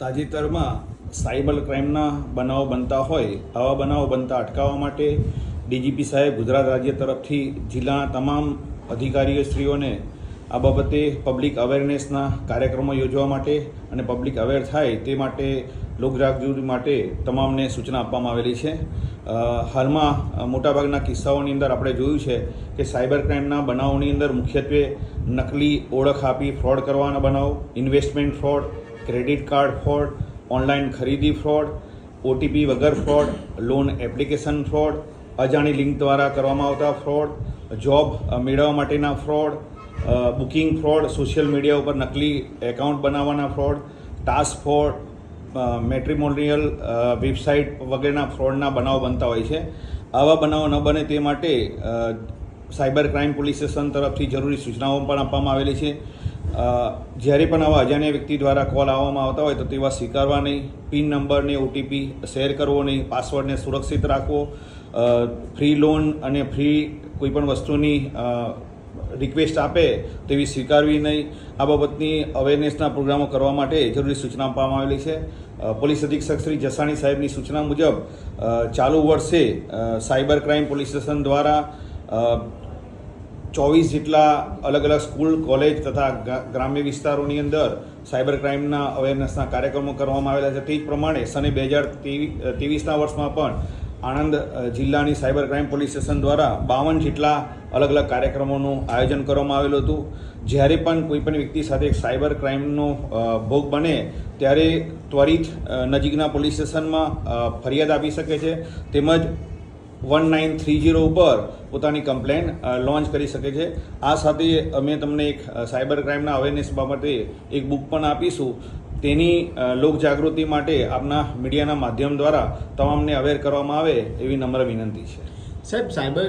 તાજેતરમાં સાયબર ક્રાઇમના બનાવો બનતા હોય, આવા બનાવો બનતા અટકાવવા માટે ડીજીપી સાહેબ ગુજરાત રાજ્ય તરફથી જિલ્લાના તમામ અધિકારીઓશ્રીઓને આ બાબતે પબ્લિક અવેરનેસના કાર્યક્રમો યોજવા માટે અને પબ્લિક અવેર થાય તે માટે લોકજાગૃતિ માટે તમામને સૂચના આપવામાં આવેલી છે. હાલમાં મોટાભાગના કિસ્સાઓની અંદર આપણે જોયું છે કે સાયબર ક્રાઇમના બનાવોની અંદર મુખ્યત્વે નકલી ઓળખ આપી ફ્રોડ કરવાના બનાવ, investment fraud credit card fraud, online ખરીદી ફ્રોડ ઓટીપી વગર ફ્રોડ, લોન એપ્લિકેશન ફ્રોડ, અજાણી લિંક દ્વારા કરવામાં આવતા ફ્રોડ, જોબ મેળવવા માટેના fraud booking fraud, social media ઉપર નકલી એકાઉન્ટ બનાવવાના fraud, task fraud matrimonial website વગેરેના ફ્રોડના બનાવો બનતા હોય છે. આવા બનાવો ન બને તે માટે સાયબર ક્રાઇમ પોલીસ સ્ટેશન તરફથી જરૂરી સૂચનાઓ પણ આપવામાં આવેલી છે. જ્યારે પણ આવા અજાણ્યા વ્યક્તિ દ્વારા કોલ આવવામાં આવતા હોય તો તેવા સ્વીકારવા નહીં પિન નંબરને ઓટીપી શેર કરવો નહીં પાસવર્ડને સુરક્ષિત રાખવો ફ્રી લોન અને ફ્રી કોઈપણ વસ્તુની રિક્વેસ્ટ આપે તેવી સ્વીકારવી નહીં. આ બાબતની અવેરનેસના પ્રોગ્રામો કરવા માટે જરૂરી સૂચના આપવામાં આવેલી છે. પોલીસ અધિક્ષક શ્રી જસાણી સાહેબની સૂચના મુજબ ચાલુ વર્ષે સાયબર ક્રાઇમ પોલીસ સ્ટેશન દ્વારા ચોવીસ જેટલા અલગ અલગ સ્કૂલ, કોલેજ તથા ગ્રામ્ય વિસ્તારોની અંદર સાયબર ક્રાઇમના અવેરનેસના કાર્યક્રમો કરવામાં આવેલા છે. તે જ પ્રમાણે સને બે હજાર ત્રેવીસના વર્ષમાં પણ આણંદ જિલ્લાની સાયબર ક્રાઇમ પોલીસ સ્ટેશન દ્વારા બાવન જેટલા અલગ અલગ કાર્યક્રમોનું આયોજન કરવામાં આવેલું હતું. જ્યારે પણ કોઈ પણ વ્યક્તિ સાથે સાયબર ક્રાઇમનો ભોગ બને, ત્યારે ત્વરિત નજીકના પોલીસ સ્ટેશનમાં ફરિયાદ આપી શકે છે. તેમજ વન નાઇન થ્રી જીરો ઉપર પોતાની કમ્પ્લેન લોન્ચ કરી શકે છે. આ સાથે અમે તમને એક સાયબર ક્રાઇમના અવેરનેસ બાબતે એક બુક પણ આપીશું. તેની લોકજાગૃતિ લોક જાગૃતિ માટે આપના મીડિયાના માધ્યમ દ્વારા તમામને અવેર કરવામાં આવે એવી નમ્ર વિનંતી છે. સાહેબ સાયબર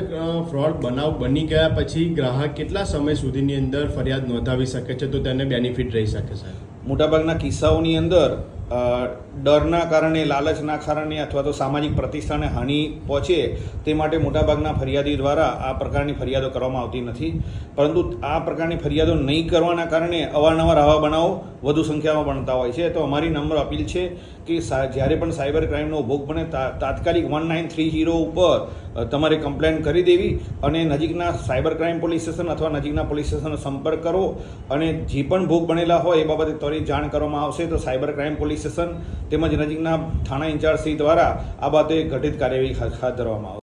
ફ્રોડ બનાવ બની ગયા પછી ગ્રાહક કેટલા સમય સુધીની અંદર ફરિયાદ નોંધાવી શકે છે? તો તેને બેનિફિટ રહી શકે સાહેબ. મોટાભાગના કિસ્સાઓની અંદર ડરના કારણે, લાલચના કારણે અથવા તો સામાજિક પ્રતિષ્ઠાને હાનિ પહોંચે તે માટે મોટાભાગના ફરિયાદી દ્વારા આ પ્રકારની ફરિયાદો કરવામાં આવતી નથી. પરંતુ આ પ્રકારની ફરિયાદો નહીં કરવાના કારણે અવારનવાર આવા બનાવો વધુ સંખ્યામાં બનતા હોય છે. તો અમારી નંબર અપીલ છે કે જ્યારે પણ સાયબર ક્રાઇમનો ભોગ બને તાત્કાલિક વન નાઇન થ્રી જીરો ઉપર તમારે કમ્પ્લેન કરી દેવી અને નજીકના સાયબર ક્રાઇમ પોલીસ સ્ટેશન અથવા નજીકના પોલીસ સ્ટેશનનો સંપર્ક કરો અને જે પણ ભોગ બનેલા હોય એ બાબતે ત્વરિત જાણ કરવામાં આવશે. તો સાયબર ક્રાઇમ પોલીસ સ્ટેશન તેમજ નજીકના થાણા ઇન્ચાર્જ દ્વારા આ બાબતે ઘટિત કાર્યવાહી હાથ ધરવામાં આવશે.